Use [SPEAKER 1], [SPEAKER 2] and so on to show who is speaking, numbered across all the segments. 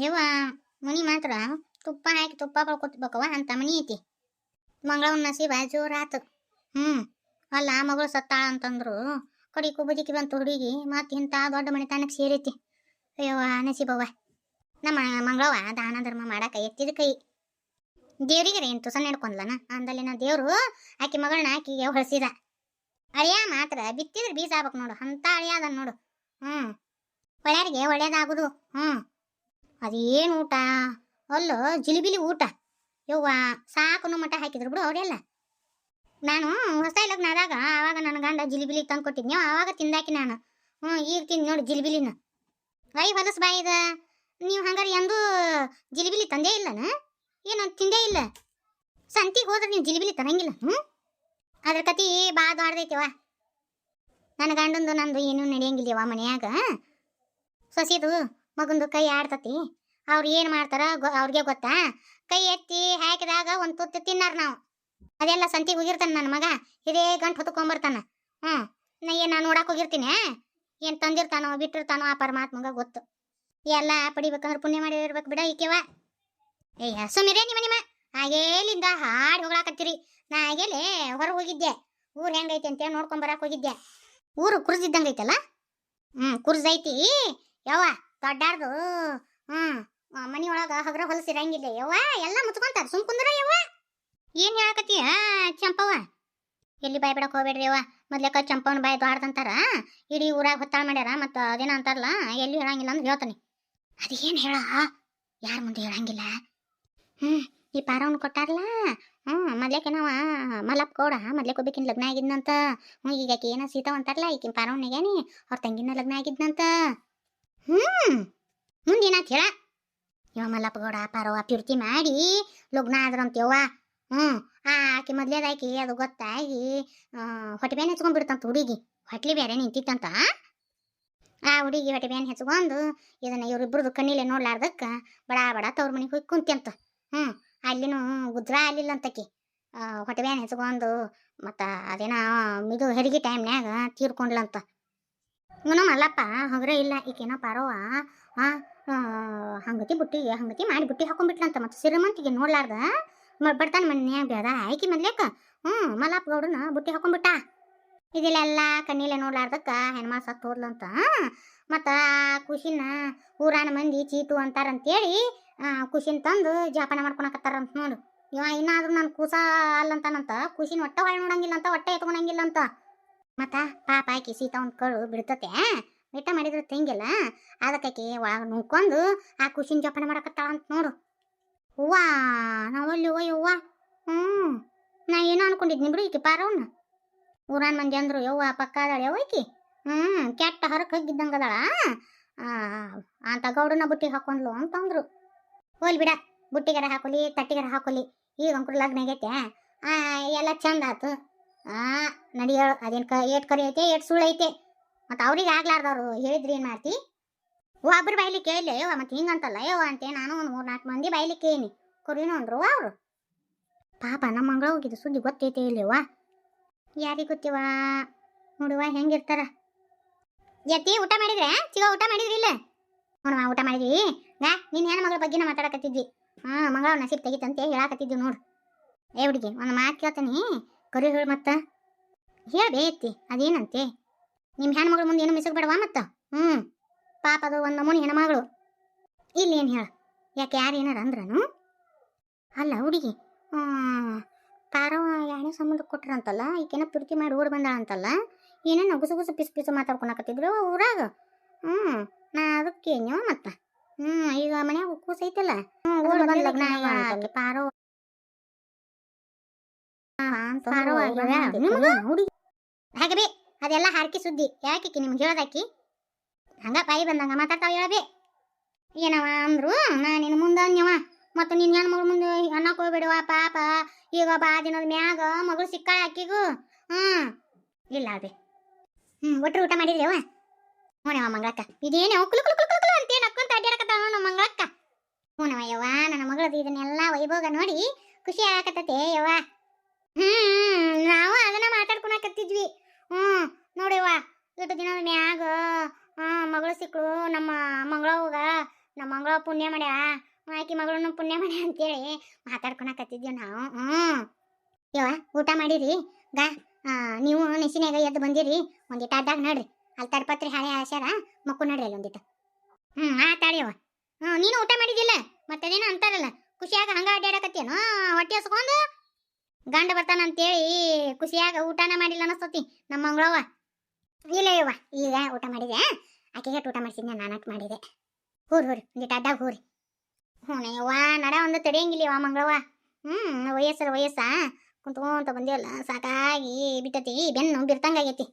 [SPEAKER 1] ದೇವ, ಮುನಿ ಮಾತ್ರ ತುಪ್ಪ ಹಾಕಿ ತುಪ್ಪ ಕಳ್ಕೊತ್ಬೇಕವ ಅಂತ ಮನಿ ಐತಿ. ಮಂಗಳವನ ನಸೀಬ ಜೋರಾತು ಹ್ಞೂ ಅಲ್ಲ ಮಗಳು ಸತ್ತಾಳ ಅಂತಂದ್ರು, ಕಡಿ ಬದುಕಿ ಬಂತು ಹುಡುಗಿ ಮತ್ತೆ ಇಂಥ ದೊಡ್ಡ ಮನೆತನಕ್ಕೆ ಸೇರೈತಿ. ಅಯ್ಯವ್ವ ನಸೀಬವ್ವ. ನಮ್ಮ ಮಂಗಳವ ದಾನ ಧರ್ಮ ಮಾಡಾಕ ಎತ್ತಿದ ಕೈ. ದೇವ್ರಿಗೆ ಏನು ತುಸ ನಡ್ಕೊಂಡ್ಲನ? ಅಂದಲ್ಲಿನ ದೇವರು ಆಕೆ ಮಗಳನ್ನ ಆಕಿಗೆ ಹೊಳ್ಸಿದ. ಅಳಿಯ ಮಾತ್ರ ಬಿತ್ತಿದ್ರೆ ಬೀಜ ಆಗ್ಬೇಕು ನೋಡು, ಅಂತ ಅಳಿಯ ನೋಡು. ಹ್ಞೂ ಒಳ್ಳೆಯರಿಗೆ ಒಳ್ಳೇದಾಗುದು. ಹ್ಮ್. ಅದೇನು ಊಟ? ಅಲ್ಲೋ, ಜಿಲಿಬಿಲಿ ಊಟ. ಯವ್ವ, ಸಾಕು ಮಠ ಹಾಕಿದ್ರು ಬಿಡು ಅವರೆಲ್ಲ. ನಾನು ಹೊಸ ಲಗ್ನ ಆದಾಗ ಆವಾಗ ನನ್ನ ಗಂಡ ಜಿಲಿಬಿಲಿ ತಂದು ಕೊಟ್ಟಿದ್ನಿ. ಆವಾಗ ತಿಂದಾಕಿ ನಾನು. ಹ್ಞೂ ಈಗ ತಿಂದು ನೋಡಿ ಜಿಲಿಬಿಲಿನ. ಐ, ಹೊಲಸು ಬಾಯಿದ ನೀವು ಹಂಗಾರೆ ಎಂದೂ ಜಿಲಿಬಿಲಿ ತಂದೇ ಇಲ್ಲನ ಏನು ತಿಂದೇ ಇಲ್ಲ. ಸಂತಿಗೆ ಹೋದ್ರೆ ನೀವು ಜಿಲಿಬಿಲಿ ತರಂಗಿಲ್ಲ ಹ್ಞೂ ಅದ್ರ ಕತಿ ಬಾ ದೊಡ್ದೈತಿವ ನನ್ನ ಗಂಡಂದು ನಂದು ಏನೂ ನಡೆಯಂಗಿಲ್ಲವ ಮನೆಯಾಗ. ಸೊಸಿದು ಮಗಂದು ಕೈ ಆಡ್ತತಿ. ಅವ್ರು ಏನು ಮಾಡ್ತಾರ ಅವ್ರಿಗೆ ಗೊತ್ತಾ? ಕೈ ಎತ್ತಿ ಹಾಕಿದಾಗ ಒಂದು ತುತ್ತು ತಿನ್ನಾರ ನಾವು. ಅದೆಲ್ಲ ಸಂತಿಗೆ ಹೋಗಿರ್ತಾನೆ ನನ್ನ ಮಗ. ಇದೇ ಗಂಟು ಹೊತ್ಕೊಂಬರ್ತಾನ. ಹ್ಞೂ. ನಾ ಏನು ನಾನು ನೋಡಕ್ಕೆ ಹೋಗಿರ್ತೀನಿ ಏನು ತಂದಿರ್ತಾನೋ, ಬಿಟ್ಟಿರ್ತಾನೋ ಆ ಪರಮಾತ್ಮಗ ಗೊತ್ತು. ಎಲ್ಲ ಪಡಿಬೇಕಂದ್ರೆ ಪುಣ್ಯ ಮಾಡಿರ್ಬೇಕು ಬಿಡ ಈಕೆವ. ಏಯ್ ಸುಮಿರೇ ನಿಮ್ಮ ನಿಮ್ಮ. ಆಗೇಲಿಂದ ಹಾಡಿ ಹೋಗ್ಲಾಕತ್ತೀರಿ. ನಾ ಹಾಗೇಲೆ ಹೊರಗೆ ಹೋಗಿದ್ದೆ. ಊರು ಹೆಂಗೈತೆ ಅಂತೇಳಿ ನೋಡ್ಕೊಂಬರಕ್ಕೆ ಹೋಗಿದ್ದೆ. ಊರು ಕುರ್ದಿದ್ದಂಗೆ ಐತಲ್ಲ ಹ್ಞೂ ಕುರ್ದೈತಿ ಯವ್ವ ದೊಡ್ಡಾರ್ದು. ಹ್ಮ್. ಮನಿ ಒಳಗ ಹಗ್ರ ಹೊಲಸಿರಂಗಿಲ್ಲ ಯವ್ವ. ಎಲ್ಲ ಮುಚ್ಕೊಂತಾರ. ಸುಮ್ ಕುಂದ್ರ ಯವ್ವ. ಏನ್ ಹೇಳಕತ್ತೀಯ ಚಂಪವ್ವ. ಎಲ್ಲಿ ಬಾಯ್ ಬಿಡಕ್ ಹೋಗ್ಬೇಡ್ರಿ ಯವ್ವ. ಮೊದ್ಲೇಕ ಚಂಪವನ ಬಾಯ್ ದಾಡ್ದಂತಾರ ಇಡೀ ಊರಾಗ ಹೊತ್ತಾಳ ಮಾಡ್ಯಾರ ಮತ್ತ ಅದೇನ ಅಂತಾರಲ್ಲ, ಎಲ್ಲಿ ಹೇಳಂಗಿಲ್ಲ ಅಂದ್ರೆ ಹೇಳ್ತಾನೆ. ಅದೇನ್ ಹೇಳ? ಯಾರ ಮುಂದೆ ಹೇಳಂಗಿಲ್ಲ? ಹ್ಮ್, ಈ ಪಾರವನ್ ಕೊಟ್ಟಾರಲ್ಲ ಹ್ಮ್ ಮೊದ್ಲೇಕೆ ಮಲ್ಲಪ್ಪ ಗೌಡ ಮೊದ್ಲೇಕ್ ಒಬ್ಬಕಿನ್ ಲಗ್ನ ಆಗಿದ್ನಂತ? ಹ್ಞೂ ಈಗ ಆಕಿ ಏನ ಸೀತಾವ್ ಅಂತಾರಲ್ಲ ಈಕಿನ ಪಾರವನ್ನೇಗೇನಿ ಅವ್ರ ತಂಗಿನ ಲಗ್ನ ಆಗಿದ್ನಂತ? ಹ್ಮ್. ಮುಂದೇನಾತ್ ಹೇಳ ಇವ ಮಲ್ಲಪ್ಪ ಗೌಡ ಪಾರವ್ವ ಪಿರ್ತಿ ಮಾಡಿ ಲಗ್ನ ಆದ್ರಂತೇವ್ವ ಹ್ಞೂ ಆ ಆಕಿ ಮೊದ್ಲೇದಾಕಿ, ಅದು ಗೊತ್ತಾಗಿ ಹೊಟ್ಟೆ ಬೇನೆ ಹೆಚ್ಕೊಂಡ್ಬಿಡ್ತಂತ ಹುಡುಗಿ. ಹೊಟ್ಲಿ ಬೇರೆ ನಿಂತಿತ್ತಂತ. ಆ ಹುಡುಗಿ ಹೊಟ್ಟೆ ಬೇನೆ ಹೆಚ್ಕೊಂಡು ಇದನ್ನ ಇವ್ರಿಬ್ರದ್ದು ಕಣ್ಣಿಲೆ ನೋಡ್ಲಾರ್ದಕ್ಕ ಬಡ ಬಡ ತವ್ರ ಮನೆಗೆ ಹೋಗಿ ಕುಂತ್ಯಂತ. ಹ್ಞೂ ಅಲ್ಲಿನೂ ಗುಜ್ರ ಅಲ್ಲಿಲ್ಲ ಅಂತಕಿ ಹೊಟ್ಟೆ ಬೇನೆ ಹೆಚ್ಕೊಂಡು ಮತ್ತು ಅದೇನೋ ಇದು ಹೆರಿಗೆ ಟೈಮ್ನ್ಯಾಗ ತೀರ್ಕೊಂಡ್ಲಂತ. ಇವನು ಮಲ್ಲಪ್ಪ ಹಂಗ್ರೆ ಇಲ್ಲ ಈಕೇನೋ ಪಾರವ್ವ ಆ, ಹಂಗತಿ ಬುಟ್ಟಿ ಹಂಗತಿ ಮಾಡಿ ಬುಟ್ಟಿ ಹಾಕೊಂಡ್ಬಿಟ್ಲಂತ ಮತ್ತು ಸಿರಿಮಂತಿಗೆ ನೋಡ್ಲಾರ್ದ? ಬರ್ತಾನೆ ಮನ್ಯಾಗ ಬೇಡ ಆಯ್ಕೆ ಮದ್ಲೇಕ? ಹ್ಞೂ ಮಲ್ಲಪ್ಪ ಗೌಡನ ಬುಟ್ಟಿ ಹಾಕೊಂಡ್ಬಿಟ್ಟ? ಇದಿಲ್ಲೆಲ್ಲ ಕಣ್ಣಿಲೆ ನೋಡ್ಲಾರ್ದಕ್ಕ ಹೆಣ್ಮಾ ಸತ್ತು ಹೋದ್ಲಂತ ಮತ್ತು ಖುಷಿನ ಊರಾನ ಮಂದಿ ಚೀಟು ಅಂತಾರಂತೇಳಿ ಖುಷಿನ ತಂದು ಜಾಪನ ಮಾಡ್ಕೊಳಕತ್ತಾರಂತ ನೋಡು. ಇವ ಇನ್ನಾದ್ರೂ ನಾನು ಕೂಸ ಅಲ್ಲಂತಾನಂತ ಖುಷಿನ ಒಟ್ಟ ಹೊಳೆ ನೋಡಂಗಿಲ್ಲ ಅಂತ ಹೊಟ್ಟೆ ಎತ್ಕೊಳಂಗಿಲ್ಲ ಅಂತ ಮತ್ತ ಪಾಪ ಆಕಿ ಸೀತಾ ಕಳು ಬಿಡ್ತತೆ ಬಿಟ್ಟ ಮಾಡಿದ್ರೆ ತಿಂಗಿಲ್ಲ. ಅದಕ್ಕೆ ಒಳಗೆ ನೋಡ್ಕೊಂಡು ಆ ಖುಷಿನ ಜೋಪಾನ ಮಾಡಕತ್ತಾಳ ಅಂತ ನೋಡು. ಹೂವ ನಾವಲ್ಲಿ ಹೂವ ಯವ್ವ ಹ್ಞೂ ನಾ ಏನೋ ಅನ್ಕೊಂಡಿದ್ನಿ ಬಿಡು ಈಕಿ ಪಾರವನ್ನ ಊರಾನ್ ಮಂದಿ ಅಂದ್ರು, ಯವ್ವ, ಪಕ್ಕ ಅದಾಳ ಯವ್ವ ಈಕಿ? ಹ್ಞೂ ಕೆಟ್ಟ ಹರಕ್ಕೆ ಹೋಗಿದ್ದಂಗೆ ಅದಾಳ ಅಂತ ಗೌಡನ ಬುಟ್ಟಿಗೆ ಹಾಕೊಂಡ್ಲು ಅಂತಂದ್ರು ಹೋಲ್ ಬಿಡ, ಬುಟ್ಟಿಗಾರ ಹಾಕೊಲಿ, ತಟ್ಟಿಗಾರ ಹಾಕೊಲಿ, ಈಗ ಅಂಕುರ್ ಲಗ್ನ ಆಗೈತೆ ಎಲ್ಲ ಚಂದ ಆತು. ಆ, ನಡಿ ಹೇಳು. ಅದೇನು ಕ, ಏಟ್ ಕರಿ ಐತೆ, ಏಟ್ ಸುಳ್ಳು ಐತೆ. ಮತ್ತು ಅವ್ರಿಗೆ ಆಗ್ಲಾರ್ದವ್ರು ಹೇಳಿದ್ರಿ ಏನು ಮಾಡ್ತಿ? ಒಬ್ರು ಬೈಲಿಕ್ಕೆ ಇಲ್ಲ. ಯವ್ವ, ಮತ್ತೆ ಹಿಂಗಂತಲ್ಲ ಯವ್ವ ಅಂತೆ, ನಾನು ಒಂದು ಮೂರು ನಾಲ್ಕು ಮಂದಿ ಬೈಲಿ ಕೇಳಿ ಕೊರಿನೂ ಅಂದ್ರು ಅವರು. ಪಾಪ ನಮ್ಮ ಮಂಗಳ ಹೋಗಿದ್ದು ಸುದ್ದಿ ಗೊತ್ತೈತೆ ಇಲ್ಲವ್ವ ಯಾರಿಗೆ ಗೊತ್ತಿವ ನೋಡುವ ಹೆಂಗಿರ್ತಾರ? ಎತ್ತಿ ಊಟ ಮಾಡಿದ್ರೆ? ಚಿಗ, ಊಟ ಮಾಡಿದ್ರಿ ಇಲ್ಲ? ನೋಡುವ ಊಟ ಮಾಡಿದ್ವಿ. ಗಾ ನಿನ್ನ ಹೆಣ್ಣು ಮಗಳ ಬಗ್ಗೆನ ಮಾತಾಡಕತ್ತಿದ್ವಿ ಹಾಂ, ಮಂಗಳ ನಸೀಬ್ ತೆಗಿತಂತೆ ಹೇಳಾಕತ್ತಿದ್ವಿ ನೋಡು. ಏ ಹುಡುಗಿ, ಒಂದು ಮಾತು ಕೇಳ್ತಾನೆ. ಕರಿ ಹೇಳು ಮತ್ತ? ಹೇಳ್ಬೇ ಅದೇನಂತೆ? ನಿಮ್ಮ ಹೆಣ್ಮಗಳು ಮುಂದೆ ಏನು ಮಿಸಗ್ಬೇಡವಾ ಮತ್ತ? ಹ್ಞೂ ಪಾಪ ಅದು ಒಂದು ನಮೂನಿ ಹೆಣ್ಮಗಳು. ಇಲ್ಲಿ ಏನು ಹೇಳ, ಯಾಕೆ ಯಾರು ಏನಾರ ಅಂದ್ರನು? ಅಲ್ಲ ಹುಡುಗಿ ಪಾರವ ಯಾರೇ ಸಂಬಂಧ ಕೊಟ್ರಂತಲ್ಲ, ಈಕೆನ ಪ್ರೀತಿ ಮಾಡಿ ಓಡಿ ಬಂದಾಳಂತಲ್ಲ, ಏನೇನು ಗುಸು ಗುಸು ಪಿಸು ಪಿಸು ಮಾತಾಡ್ಕೊಳಕತ್ತಿದ್ರು ಊರಾಗ. ಹ್ಞೂ ನಾ ಅದಕ್ಕೆ ನೀವು ಮತ್ತ? ಹ್ಞೂ ಈಗ ಮನ್ಯಾಗ ಕೂಸೈತಲ್ಲ ಹ್ಞೂ ಓಡಿ ಬಂದ ಲಗ್ನ ಆಗಿ ಹಾಗೆ ಅದೆಲ್ಲ ಹಾರ್ಕಿ ಸುದ್ದಿ. ಯಾಕೆ ನಿಮ್ಗೆ ಹೇಳೋದಾಕಿ? ಹಂಗ ಬಾಯಿ ಬಂದಂಗ ಮಾತಾಡ್ತಾವ ಹೇಳಬೇ ಏನವ ಅಂದ್ರು ನಾ ನಿನ್ನ ಮುಂದೆ ಅಂದ್ಯವ ಮತ್ತು ನಿನ್ನ ಹೆಣ್ಮಗಳ ಮುಂದೆ ಅನ್ನಕ್ಕೆ ಹೋಗ್ಬೇಡವ ಪಾಪ. ಈಗ ಬಾ ದಿನದ ಮ್ಯಾಗ ಮಗಳು ಸಿಕ್ಕಾಳ ಆಕಿಗೂ. ಹ್ಞೂ ಇಲ್ಲ ಅದೇ. ಹ್ಞೂ ಒಟ್ರು ಊಟ ಮಾಡಿದ್ರೇವ? ಹ್ಞೂನವ ಮಂಗಳಕ್ಕ. ಇದೇನೇ ಕುಲು ಕುಲು ಕುಲು ಕುಲು ಕುಲು ಅಂತೇನು ಅಕ್ಕೊಂತ ಅಡ್ಡಾಡಕತ್ತಾವ ನಮ್ಮ ಮಂಗಳಕ್ಕ. ಹ್ಞೂನವ ಯವ್ವ ನನ್ನ ಮಗಳದು ಇದನ್ನೆಲ್ಲ ವೈಭೋಗ ನೋಡಿ ಖುಷಿ ಆಗಕತ್ತತೆ ಯವ್ವ. ಹ್ಞೂ ನಾವು ಅದನ್ನ ಮಾತಾಡ್ಕೊಳಕತ್ತಿದ್ವಿ. ಹ್ಞೂ ನೋಡಿವ ಇಟ್ಟು ದಿನ ಮ್ಯಾಗ ಮಗಳು ಸಿಕ್ಕಳು ನಮ್ಮ ಮಂಗಳವ್ಗ, ನಮ್ಮ ಮಗಳ ಪುಣ್ಯ ಮಾಡ್ಯ ಆಕಿ ಮಗಳನ್ನು ಪುಣ್ಯ ಮಾಡ್ಯಾ ಅಂತೇಳಿ ಮಾತಾಡ್ಕೊಳಕತ್ತಿದ್ವಿ ನಾವು. ಹ್ಞೂ ಯವ್ವ, ಊಟ ಮಾಡಿರಿ? ಗಾ ನೀವು ನೆಸಿನಾಗ ಎದ್ದು ಬಂದಿರಿ ಒಂದಿಟ್ಟು ಅಡ್ಡಾಗ ನಡ್ರಿ. ಅಲ್ಲಿ ತಡ್ಪತ್ರಿ ಹಾಳೆ ಆಶಾರ ಮಕ್ಕು ನಡ್ರಿ ಅಲ್ಲಿ ಒಂದಿಟ್ಟು. ಹ್ಞೂ ಆತಾಡ್ಯವ ಹ್ಞೂ ನೀನು ಊಟ ಮಾಡಿದ್ದಿಲ್ಲ, ಮತ್ತದೇನೋ ಅಂತಾರಲ್ಲ, ಖುಷಿಯಾಗ ಹಂಗ ಅಡ್ಡಾಡಕತ್ತೇನು ಹೊಟ್ಟೆ ಹಸ್ಕೊಂಡು ಗಂಡ ಬರ್ತಾನ ಅಂತೇಳಿ ಖುಷಿಯಾಗ ಊಟನ ಮಾಡಿಲ್ಲ ಅನಸ್ತತಿ ನಮ್ಮ ಮಂಗಳವ್ವ. ಇಲ್ಲ ಯವ್ವ ಈಗ ಊಟ ಮಾಡಿದೆ ಆಕೆಗೆ ಊಟ ಮಾಡಿಸಿದ್ನ ನಾನಕ್ ಮಾಡಿದೆ. ಹೂರಿ ಹೂರಿ ಒಂದಿಟ್ಟು ಅಡ್ಡಾಗ ಹೂರಿ. ಹ್ಞೂ ಯವ್ವ ನಡ ಒಂದು ತಡೆಯಂಗಿಲ್ಲ ಯವ್ವ ಮಂಗಳವ್ವ. ಹ್ಞೂ ವಯಸ್ಸರ ವಯಸ್ಸಾ, ಕುಂತ್ಕೊಂತ ಬಂದೇವಲ್ಲ, ಸಾಕಾಗಿ ಬಿಟ್ಟತಿ, ಬೆನ್ನು ಬಿರ್ತಂಗಾಗೈತಿ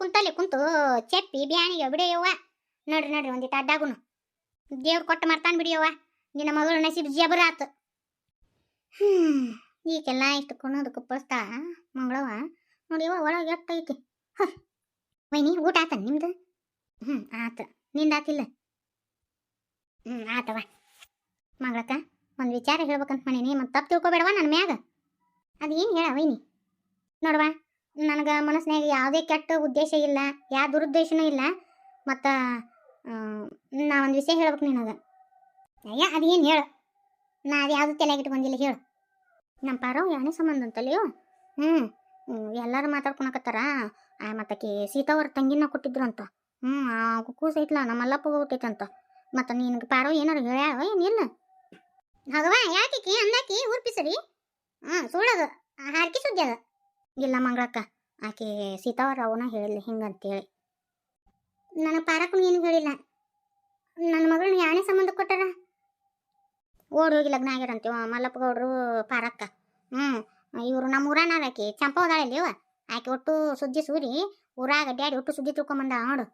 [SPEAKER 1] ಕುಂತಲ್ಲಿ ಕುಂತು ಚೆಪ್ಪಿ, ಬ್ಯಾನಿಗೆ ಬಿಡಿಯವ್ವ ನೋಡ್ರಿ ನೋಡ್ರಿ ಒಂದಿಟ್ಟು ಅಡ್ಡಾಗುನು. ದೇವ್ರು ಕೊಟ್ಟು ಮಾಡ್ತಾನೆ ಬಿಡಿಯವ್ವ ನಿನ್ನ ಮಗಳು ನಸೀಬ್ ಜಬರ ಆತು ಹ್ಮ್. ಈಗೆಲ್ಲ ಇಷ್ಟು ಕೊಣೋದಕ್ಕೆ ಕುಪ್ಪಳಿಸ್ತಾ ಮಂಗಳವ ನೋಡಿವ ಒಳಗೆ ಎಟ್ಟೈತಿ ಹ. ವೈನಿ, ಊಟ ಆತ ನಿಮ್ದು? ಹ್ಞೂ ಆತ. ಆತಿಲ್ಲ? ಹ್ಞೂ ಆತವ ಮಗಳಕ್ಕ, ಒಂದು ವಿಚಾರ ಹೇಳ್ಬೇಕಂತ ಮಾಡೀನಿ. ಮತ್ತೆ ತಪ್ಪು ತಿಳ್ಕೊಬೇಡವ ನನ್ನ ಮ್ಯಾಗ. ಅದೇನು ಹೇಳ ವೈನಿ? ನೋಡವ, ನನಗೆ ಮನಸ್ಸಿನಾಗ ಯಾವುದೇ ಕೆಟ್ಟ ಉದ್ದೇಶ ಇಲ್ಲ ಯಾವ ದುರುದ್ದೇಶನೂ ಇಲ್ಲ, ಮತ್ತು ನಾ ಒಂದು ವಿಷಯ ಹೇಳ್ಬೇಕು ನಿನಗೆ. ಅಯ್ಯ ಅದೇನು ಹೇಳು? ನಾ ಅದು ಯಾವುದು ತಲೆಗೆ ಇಟ್ಕೊಂಡಿಲ್ಲ ಹೇಳು. ನಮ್ಮ ಪಾರವ್ ಯಾನೇ ಸಂಬಂಧ ಅಂತಲ್ಲಿಯೋ ಹ್ಞೂ ಎಲ್ಲರೂ ಮಾತಾಡ್ಕೊಳಕತ್ತಾರ? ಮತ್ತಕ್ಕೆ ಸೀತಾವ್ರ ತಂಗಿನ ಕೊಟ್ಟಿದ್ರು ಅಂತ ಹ್ಞೂ ಕೂಸು ಐತ್ಲ ನಮ್ಮ ಮಲ್ಲಪ್ಪಗೆ ಹುಟ್ಟೈತಂತ ಮತ್ತು ನಿನಗೆ ಪಾರವ್ ಏನಾರು ಹೇಳ್ಯಾವ ಏನಿಲ್ಲ ಹಗವ, ಯಾಕೆ ಅಂದಾಕಿ ಊರ್ಪಿಸರಿ ಹ್ಞೂ ಸುಳ್ಳದು, ಹಾರ್ಕಿ ಸುದ್ದಿ ಅದ ಇಲ್ಲ ಮಂಗಳಕ್ಕ, ಆಕೆ ಸೀತಾವರ ಅವನ ಹೇಳಿಲ್ಲ ಹಿಂಗಂತೇಳಿ. ನನ್ನ ಪಾರಕ್ಕೂ ಏನು ಹೇಳಿಲ್ಲ. ನನ್ನ ಮಗಳನ್ನ ಯಾಣೆ ಸಂಬಂಧ ಕೊಟ್ಟಾರ? ಓಡಿ ಹೋಗಿ ಲಗ್ನ ಆಗ್ಯಾರಂತೆ ಮಲ್ಲಪ್ಪ ಗೌಡ್ರು ಪಾರಕ್ಕ. ಹ್ಞೂ ಇವರು ನಮ್ಮ ಊರಾನ ಆಕಿ, ಚಂಪ ಹೋದಾಳಲ್ಲಿವ ಆಕೆ ಒಟ್ಟು ಸುದ್ದಿ ಸೂರಿ, ಊರಾಗ ಅಡ್ಡಾಡಿ ಒಟ್ಟು ಸುದ್ದಿ ತಿಳ್ಕೊಂಬಂದ ನೋಡು.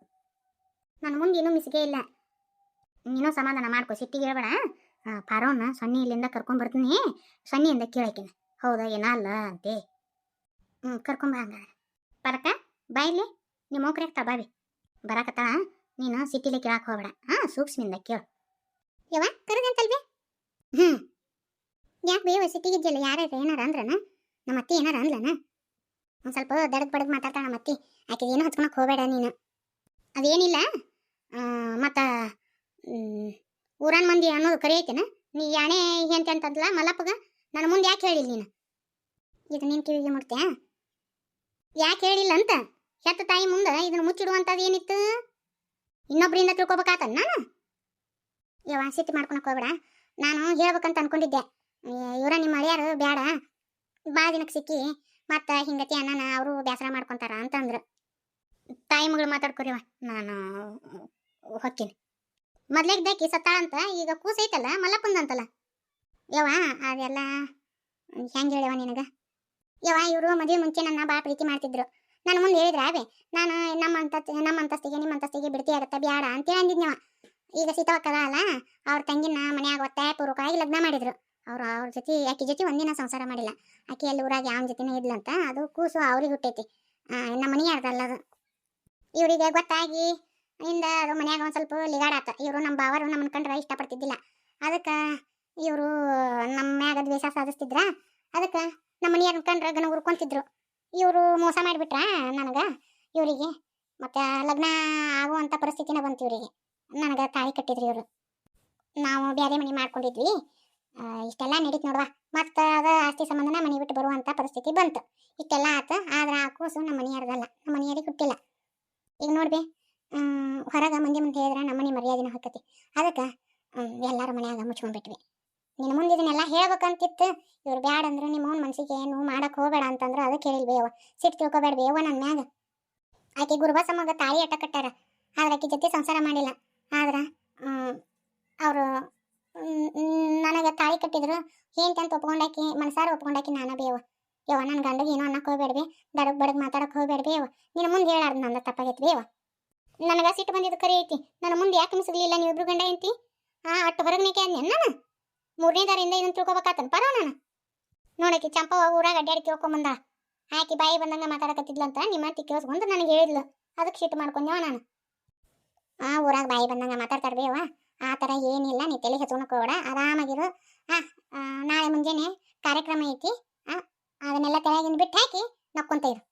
[SPEAKER 1] ನನ್ನ ಮುಂದೆ ಇನ್ನೂ ಮಿಸ್ಗೆ ಇಲ್ಲ. ನೀನು ಸಮಾಧಾನ ಮಾಡ್ಕೊ ಸಿಟ್ಟಿಗೆ ಹೇಳ್ಬೇಡ. ಪಾರವನ್ನ ಸೊನ್ನೆ ಇಲ್ಲಿಂದ ಕರ್ಕೊಂಬರ್ತೀನಿ ಸೊನ್ನೆಯಿಂದ ಕೇಳಾಕಿನ ಹೌದಾ, ಏನ ಅಲ್ಲ ಅಂತೆ. ಹ್ಞೂ ಕರ್ಕೊಂಬ ಹಂಗಾರೆ ಪರಕ ಬಾಯಿಲಿ ನಿಮ್ಮ ಮೋಕ್ರೆ ಆಗ್ತಾ ಬಾವಿ ಬರಾಕತ್ತಾಳ. ನೀನು ಸಿಟಿಲಿ ಕೇಳಕ್ಕೆ ಹೋಗ್ಬೇಡ. ಹಾಂ, ಸೂಕ್ಷ್ಮಿಂದ ಕೇಳು. ಯವ ಕರೆದಂತಲ್ವೇ ಹ್ಞೂ ಯಾಕೆ ಬೇವ ಸಿಟ್ಟಿಗೆ ಇದ್ದಿಲ್ಲ? ಯಾರು ಏನಾರ ಅಂದ್ರನ? ನಮ್ಮ ಅತ್ತಿ ಏನಾರ ಅಂದ್ಲನ? ಒಂದು ಸ್ವಲ್ಪ ದಡಗ್ ಬಡಗ್ ಮಾತಾಡ್ತಾಳ ನಮ್ಮ ಅತ್ತಿ. ಆಕೆ ಏನೋ ಹಚ್ಕೊಳಕ್ಕೆ ಹೋಗಬೇಡ ನೀನು. ಅದೇನಿಲ್ಲ. ಮತ್ತು ಊರನ್ ಮಂದಿ ಅನ್ನೋದು ಕರಿ ನೀ ಯಾಣೆ ಎಂತ ಅಂತಂದ್ಲ ಮಲ್ಲಪ್ಪಗ? ನನ್ನ ಮುಂದೆ ಯಾಕೆ ಹೇಳಿಲ್ಲ ನೀನು? ಇದು ನಿನ್ ಕಿವಿಗೆ ಮುಟ್ತ್ಯಾ? ಯಾಕೆ ಹೇಳಿಲ್ಲ ಅಂತ? ಹೆತ್ತ ತಾಯಿ ಮುಂದೆ ಇದನ್ನ ಮುಚ್ಚಿಡುವಂಥದ್ದು ಏನಿತ್ತು? ಇನ್ನೊಬ್ಬರಿಂದ ತಿಳ್ಕೊಬೇಕಾತ ನಾನು? ಯವ್ವ, ಸಿಟ್ಟು ಮಾಡ್ಕೊಳಕ್ ಹೋಗ್ಬೇಡ. ನಾನು ಹೇಳ್ಬೇಕಂತ ಅನ್ಕೊಂಡಿದ್ದೆ. ಇವರ ನಿಮ್ಮ ಅಳಿಯಾರು ಬೇಡ ಭಾಳ ದಿನಕ್ಕೆ ಸಿಕ್ಕಿ ಮತ್ತು ಹಿಂಗತಿ ಅಣ್ಣನ ಅವರು ಬೇಸರ ಮಾಡ್ಕೊಂತಾರ ಅಂತಂದ್ರು ತಾಯಿ ಮಗಳು ಮಾತಾಡ್ಕೊರಿವ ನಾನು ಹೊಕ್ಕೀನಿ. ಮೊದ್ಲೇಗ್ದಾಕಿ ಸತ್ತಾಳಂತ ಈಗ ಕೂಸೈತಲ್ಲ ಮಲ್ಲಪ್ಪಂದಂತಲ್ಲ ಯವ್ವ, ಅದೆಲ್ಲ ಹೆಂಗೆ ಹೇಳ್ಯವ ನಿನಗ? ಯವ್ವ, ಇವರು ಮದುವೆ ಮುಂಚೆ ನನ್ನ ಭಾಳ ಪ್ರೀತಿ ಮಾಡ್ತಿದ್ರು. ನಾನು ಮುಂದೆ ಹೇಳಿದ್ರೆ ಅವೇ ನಾನು ನಮ್ಮ ಅಂತ ನಮ್ಮ ಅಂತಸ್ತಿಗೆ ನಿಮ್ಮ ಅಂತಸ್ತಿಗೆ ಬಿಡ್ತಿ ಆಗತ್ತ ಬ್ಯಾಡ ಅಂತ ಅಂದಿದ್ನವ ಈಗ ಸೀತಾವಕ್ಕದ ಅಲ್ಲ ಅವ್ರ ತಂಗಿನ ಮನೆಯಾಗ ಒತ್ತಾಯ ಪೂರ್ವಕವಾಗಿ ಲಗ್ನ ಮಾಡಿದ್ರು. ಅವ್ರು, ಅವ್ರ ಜೊತೆ, ಆಕಿ ಜೊತೆ ಒಂದಿನ ಸಂಸಾರ ಮಾಡಿಲ್ಲ. ಆಕಿ ಅಲ್ಲಿ ಊರಾಗ ಯಾವ ಜೊತೆನೇ ಇದ್ಲಂತ ಅದು ಕೂಸು ಅವ್ರಿಗೆ ಹುಟ್ಟೈತಿ. ನಮ್ಮ ಮನೆ ಅರ್ಧಲ್ಲ ಅದು. ಇವರಿಗೆ ಗೊತ್ತಾಗಿ ಇಂದ ಅದು ಮನ್ಯಾಗ ಒಂದು ಸ್ವಲ್ಪ ಲಿಗಾಡಾತ. ಇವರು ನಮ್ಮ ಬಾವರು ನಮ್ಮನ್ನ ಕಂಡ್ರೆ ಇಷ್ಟಪಡ್ತಿದ್ದಿಲ್ಲ. ಅದಕ್ಕೆ ಇವರು ನಮ್ಮ ಮ್ಯಾಗ ದ್ವೇಷ ಸಾಧಿಸ್ತಿದ್ರ? ಅದಕ್ಕೆ ನಮ್ಮ ಮನೆಯವ್ರನ್ನ ಕಂಡ್ರೆ ಗನ ಉರ್ಕೊಂತಿದ್ರು ಇವರು ಮೋಸ ಮಾಡಿಬಿಟ್ರ ನನಗೆ? ಇವರಿಗೆ ಮತ್ತೆ ಲಗ್ನ ಆಗುವಂಥ ಪರಿಸ್ಥಿತಿನ ಬಂತು ಇವರಿಗೆ. ನನಗೆ ತಾಳಿ ಕಟ್ಟಿದ್ರು ಇವರು. ನಾವು ಬೇರೆ ಮನೆ ಮಾಡ್ಕೊಂಡಿದ್ವಿ. ಇಷ್ಟೆಲ್ಲ ನಡೀತು ನೋಡುವ. ಮತ್ತು ಅದ ಆಸ್ತಿ ಸಂಬಂಧನ ಮನೆ ಬಿಟ್ಟು ಬರುವಂಥ ಪರಿಸ್ಥಿತಿ ಬಂತು. ಇಷ್ಟೆಲ್ಲ ಆತು. ಆದ್ರೆ ಆ ಕೂಸು ನಮ್ಮ ಮನೆಯವ್ರದಲ್ಲ ನಮ್ಮ ಮನೆಯವ್ರಿಗೆ ಹುಟ್ಟಿಲ್ಲ. ಈಗ ನೋಡ್ಬಿ ಹೊರಗೆ ಮಂದಿ ಮುಂದೆ ಹೇಳಿದ್ರೆ ನಮ್ಮ ಮನೆ ಮರ್ಯಾದಿನ ಹಾಕತಿ ಅದಕ್ಕೆ ಎಲ್ಲರ ಮನೆಯಾಗ ಮುಚ್ಕೊಂಡ್ಬಿಟ್ವಿ. ನಿನ್ನ ಮುಂದೆ ಇದನ್ನೆಲ್ಲ ಹೇಳ್ಬೇಕಂತಿತ್ತು. ಇವ್ರು ಬ್ಯಾಡ ಅಂದ್ರೆ ನಿಮ್ಮ ಅವ್ನ ಮನ್ಸಿಗೆ ಏನು ಮಾಡಕ್ ಹೋಗಬೇಡ ಅಂತಂದ್ರೆ ಅದಕ್ಕೆ ಹೇಳಿಲ್ ಬೇವ ಸಿಟ್ಟು ತಿಳ್ಕೊಬೇಡ ಬೇವ ನನ್ನ ಮ್ಯಾಗ. ಆಕೆ ಗುರುಬಸಮ್ಮಗ ತಾಳಿ ಅಟ್ಟ ಕಟ್ಟಾರ. ಆದ್ರೆ ಆಕೆ ಜೊತೆ ಸಂಸಾರ ಮಾಡಿಲ್ಲ. ಆದ್ರೆ ಅವರು ನನಗೆ ತಾಳಿ ಕಟ್ಟಿದ್ರು ಏನ್ ಅಂತ ಒಪ್ಕೊಂಡಾಕಿ ಮನಸಾರ ಒಪ್ಕೊಂಡಾಕಿ ನಾನು ಬೇವ. ಯವ ನನ್ನ ಗಂಡಗೆ ಏನೋ ಅನ್ನಕ್ಕೆ ಹೋಗ್ಬೇಡ್ವಿ ದಡಗ್ ಬಡಗ್ ಮಾತಾಡಕ್ಕೆ ಹೋಗ್ಬೇಡ ಯವ ನಿನ್ನ ಮುಂದೆ ಹೇಳಾರ್ದು ನಂದ ತಪ್ಪಾಗೈತಿ ಬೇವ ನನಗೆ ಸಿಟ್ಟು ಬಂದಿದ್ದು ಕರೆ ಐತಿ, ನನ್ನ ಮುಂದೆ ಯಾಕೆ ಮುಸಿಗ್ಲಿಲ್ಲ ನೀವು ಇಬ್ರು ಗಂಡ ಐತಿ ಆ, ಅಟ್ಟು ಹೊರಗ್ನೇಕೆ ಅಣ್ಣ ನಾನು ಮೂರನೇ ದಾರಿಂದ ಇದನ್ನು ತಿಳ್ಕೊಬೇಕಾತನ್, ಪರೋ ನಾನು. ನೋಡಕ್ಕೆ ಚಂಪವ ಊರಾಗ ಅಡ್ಡಾಡಿ ಕೇಳ್ಕೊಂಬಂದ ಆಕಿ ಬಾಯಿ ಬಂದಂಗ ಮಾತಾಡಕತ್ತಿದ್ಲಂತ ನಿಮ್ಮ ಅತ್ತಿ ಕೇಳಿಸ್ಕೊಂಡು ನನಗೆ ಹೇಳಿದ್ಲು. ಅದಕ್ಕೆ ಸಿಟ್ಟು ಮಾಡ್ಕೊಂಡೆವ ನಾನು. ಆ ಊರಾಗ ಬಾಯಿ ಬಂದಂಗ ಮಾತಾಡ್ತಾರ ಬೇವ ಆ ಥರ ಏನಿಲ್ಲ ನೀ ತಲೆ ಕೂಡ ಆರಾಮಾಗಿರು. ಆ, ನಾಳೆ ಮುಂಜಾನೆ ಕಾರ್ಯಕ್ರಮ ಐತಿ. ಆ ಅದನ್ನೆಲ್ಲ ತಲೆಗಿಂದ ಬಿಟ್ಟು ಹಾಕಿ ನಕ್ಕೊಂತ ಇರು.